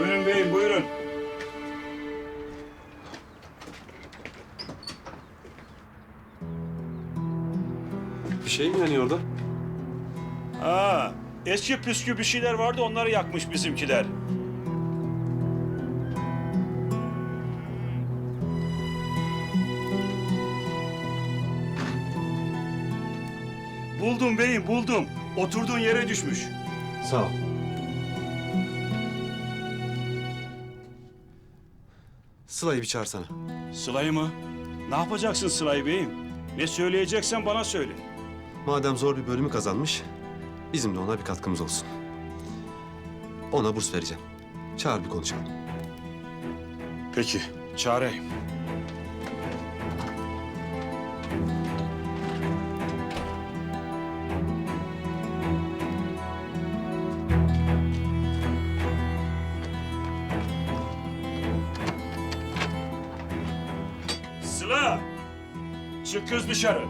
Buyurun beyim buyurun. Bir şey mi yanıyor orada? Ha, eski püskü bir şeyler vardı onları yakmış bizimkiler. Buldum beyim buldum. Oturduğun yere düşmüş. Sağ ol. Sıla'yı bir çağırsana. Sıla'yı mı? Ne yapacaksın Sıla'yı beyim? Ne söyleyeceksen bana söyle. Madem zor bir bölümü kazanmış, bizim de ona bir katkımız olsun. Ona burs vereceğim. Çağır bir konuşalım. Peki, çağırayım. Sıla! Çık kız dışarı.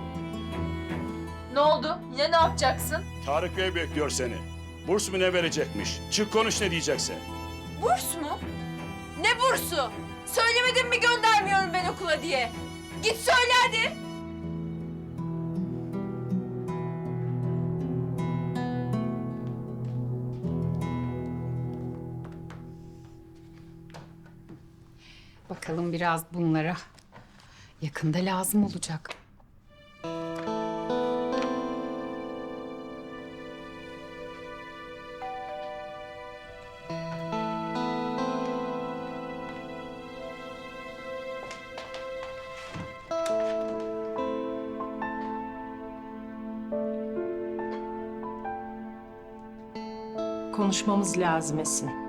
Ne oldu? Yine ne yapacaksın? Tarık Bey bekliyor seni. Burs mu ne verecekmiş? Çık konuş ne diyecekse. Burs mu? Ne bursu? Söylemedin mi göndermiyorum ben okula diye? Git söyle hadi. Bakalım biraz bunlara. Yakında lazım olacak. Konuşmamız lazım Esin.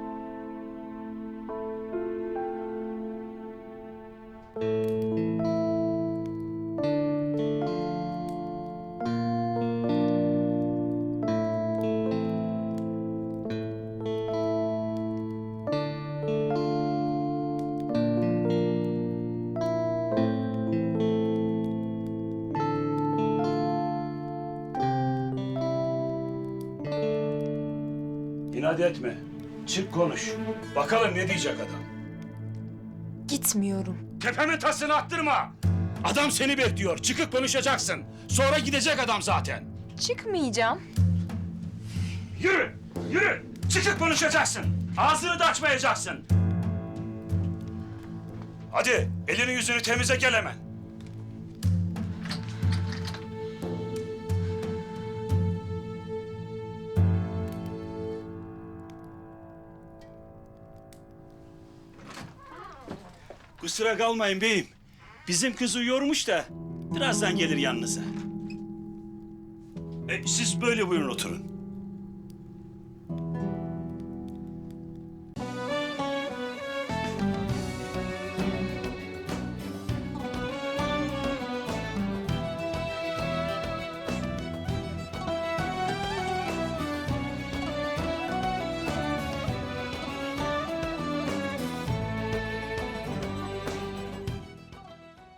İnat etme. Çık konuş. Bakalım ne diyecek adam. Gitmiyorum. Tepemin tasını attırma. Adam seni bekliyor. Çıkıp konuşacaksın. Sonra gidecek adam zaten. Çıkmayacağım. Yürü, yürü. Çıkıp konuşacaksın. Ağzını da açmayacaksın. Hadi elini yüzünü temize gel hemen. Kusura kalmayın beyim. Bizim kız uyuyormuş da birazdan gelir yanınıza. E, siz böyle buyurun oturun.